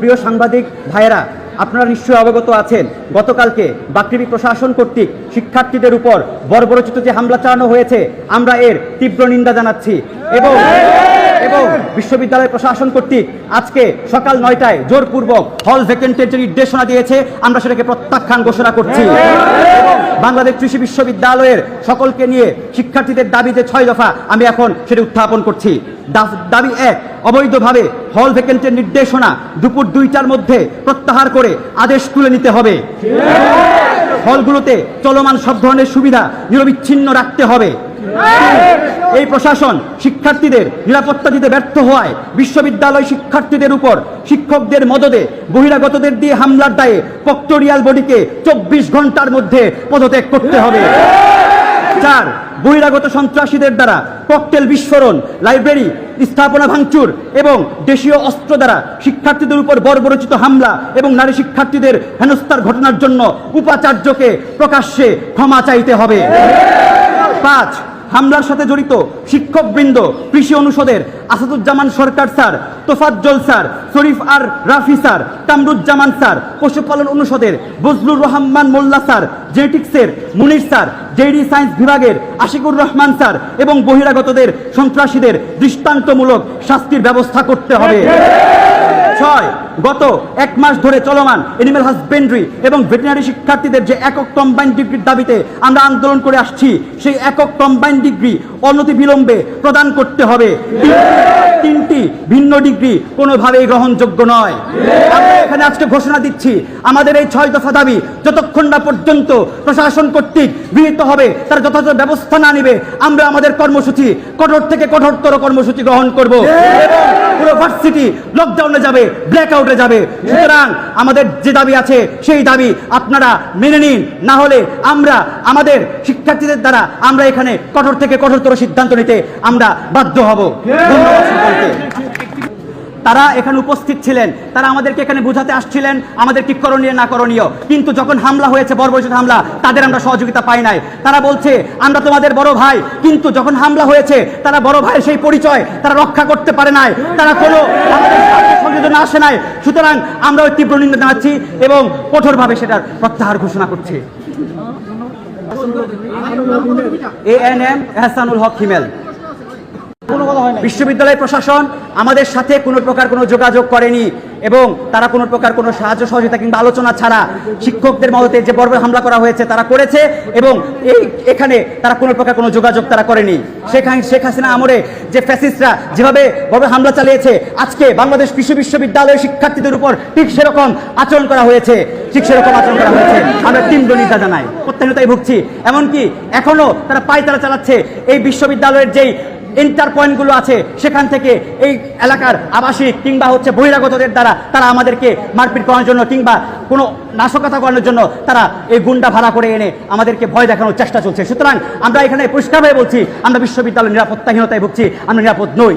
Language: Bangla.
প্রিয় সাংবাদিক ভাইয়েরা, আপনারা নিশ্চয়ই অবগত আছেন, গতকালকে বাকৃবি প্রশাসন কর্তৃক শিক্ষার্থীদের উপর বর্বরচিত যে হামলা চালানো হয়েছে, আমরা এর তীব্র নিন্দা জানাচ্ছি। এবং এবং বিশ্ববিদ্যালয় প্রশাসন কর্তৃক আজকে সকাল নয়টায় জোরপূর্বক হল ভ্যাকেন্টের যে নির্দেশনা দিয়েছে, আমরা সেটাকে প্রত্যাখ্যান ঘোষণা করছি। বাংলাদেশ কৃষি বিশ্ববিদ্যালয়ের সকলকে নিয়ে শিক্ষার্থীদের দাবি যে ছয় দফা আমি এখন সেটা উত্থাপন করছি। দাবি এক, অবৈধভাবে হল ভ্যাকেন্টের নির্দেশনা দুপুর দুইটার মধ্যে প্রত্যাহার করে আদেশ তুলে নিতে হবে। হলগুলোতে চলমান সব ধরনের সুবিধা নিরবিচ্ছিন্ন রাখতে হবে। এই প্রশাসন শিক্ষার্থীদের নিরাপত্তা দিতে ব্যর্থ হওয়ায় বিশ্ববিদ্যালয় শিক্ষার্থীদের উপর শিক্ষকদের মদদে বহিরাগতদের দিয়ে হামলার দায়ে পক্টোরিয়াল বডিকে চব্বিশ ঘণ্টার মধ্যে পদত্যাগ করতে হবে। চার বহিরাগত সন্ত্রাসীদের দ্বারা ককটেল বিস্ফোরণ, লাইব্রেরি, স্থাপনা ভাঙচুর এবং দেশীয় অস্ত্র দ্বারা শিক্ষার্থীদের উপর বর্বরচিত হামলা এবং নারী শিক্ষার্থীদের হেনস্থার ঘটনার জন্য উপাচার্যকে প্রকাশ্যে ক্ষমা চাইতে হবে। পাঁচ হামলার সাথে জড়িত শিক্ষকবৃন্দ, কৃষি অনুষদের আসাদুজ্জামান সরকার স্যার, তোফাজ্জল স্যার, শরীফ আর রাফি স্যার কামরুজ্জামান স্যার, পশুপালন অনুষদের বজলুর রহমান মোল্লা স্যার, জেনেটিক্সের মুনির স্যার জেডি সায়েন্স বিভাগের আশিকুর রহমান স্যার এবং বহিরাগতদের সন্ত্রাসীদের দৃষ্টান্তমূলক শাস্তির ব্যবস্থা করতে হবে। ছয়, গত এক মাস ধরে চলমান এনিম্যাল হাজবেন্ডারি এবং ভেটেরিনারি শিক্ষার্থীদের যে একক কম্বাইন ডিগ্রির দাবিতে আমরা আন্দোলন করে আসছি, সেই একক কম্বাইন ডিগ্রি অনতি বিলম্বে প্রদান করতে হবে। তিনটি- তিনটি ভিন্ন ডিগ্রি কোনোভাবেই গ্রহণযোগ্য নয়। আমরা এখানে আজকে ঘোষণা দিচ্ছি, আমাদের এই ছয় দফা দাবি যতক্ষণ না পর্যন্ত প্রশাসন কর্তৃক গৃহীত হবে, তার যথাযথ ব্যবস্থা না নিবে, আমরা আমাদের কর্মসূচি কঠোর থেকে কঠোরতর কর্মসূচি গ্রহণ করব। পুরো ভার্সিটি লকডাউনে যাবে ব্ল্যাক আউটে যাবে। সুতরাং আমাদের যে দাবি আছে, সেই দাবি আপনারা মেনে নিন। না হলে আমরা, আমাদের শিক্ষার্থীদের দ্বারা আমরা এখানে কঠোর থেকে কঠোরতর সিদ্ধান্ত নিতে আমরা বাধ্য হব। ধন্যবাদ তারা এখানে উপস্থিত ছিলেন। তারা আমাদেরকে এখানে বোঝাতে আসছিলেন আমাদের কি করণীয় না করণীয়। কিন্তু যখন হামলা হয়েছে বর্বরিত হামলা তাদের আমরা সহযোগিতা পাই নাই। তারা বলছে আমরা তোমাদের বড় ভাই। কিন্তু যখন হামলা হয়েছে তারা বড় ভাইয়ের সেই পরিচয় তারা রক্ষা করতে পারে নাই। তারা কোনো সংযোজনে আসে নাই। সুতরাং আমরা ওই তীব্র নিন্দা জানাচ্ছি এবং কঠোরভাবে সেটার প্রত্যাহার ঘোষণা করছি। A N M Ehsanul Haque Himel. বিশ্ববিদ্যালয় প্রশাসন আমাদের সাথে কোনো প্রকার কোনো যোগাযোগ করেনি এবং তারা কোনো প্রকার কোনো সাহায্য, সহযোগিতা কিংবা আলোচনা ছাড়া শিক্ষকদের মদতে যে বর্বর হামলা করা হয়েছে তারা করেছে এবং এই এখানে তারা কোনো প্রকার কোনো যোগাযোগ তারা করেনি। শেখ শেখ হাসিনা আমরে যে ফ্যাসিস্টরা যেভাবে বড় হামলা চালিয়েছে, আজকে বাংলাদেশ কৃষি বিশ্ববিদ্যালয়ের শিক্ষার্থীদের উপর ঠিক সেরকম আচরণ করা হয়েছে। ঠিক সেরকম আচরণ করা হয়েছে। আমরা তীব্র নিন্দা জানাই প্রত্যাহীনতায় ভুগছি। এমনকি এখনও তারা পায়তারা চালাচ্ছে। এই বিশ্ববিদ্যালয়ের যেই ইন্টার পয়েন্টগুলো আছে, সেখান থেকে এই এলাকার আবাসিক কিংবা হচ্ছে বহিরাগতদের দ্বারা তারা আমাদেরকে মারপিট করার জন্য কিংবা কোনো নাশকতা করানোর জন্য তারা এই গুন্ডা ভাড়া করে এনে আমাদেরকে ভয় দেখানোর চেষ্টা চলছে। সুতরাং আমরা এখানে পরিষ্কারভাবে বলছি, আমরা বিশ্ববিদ্যালয় নিরাপত্তাহীনতায় ভুগছি, আমরা নিরাপদ নই।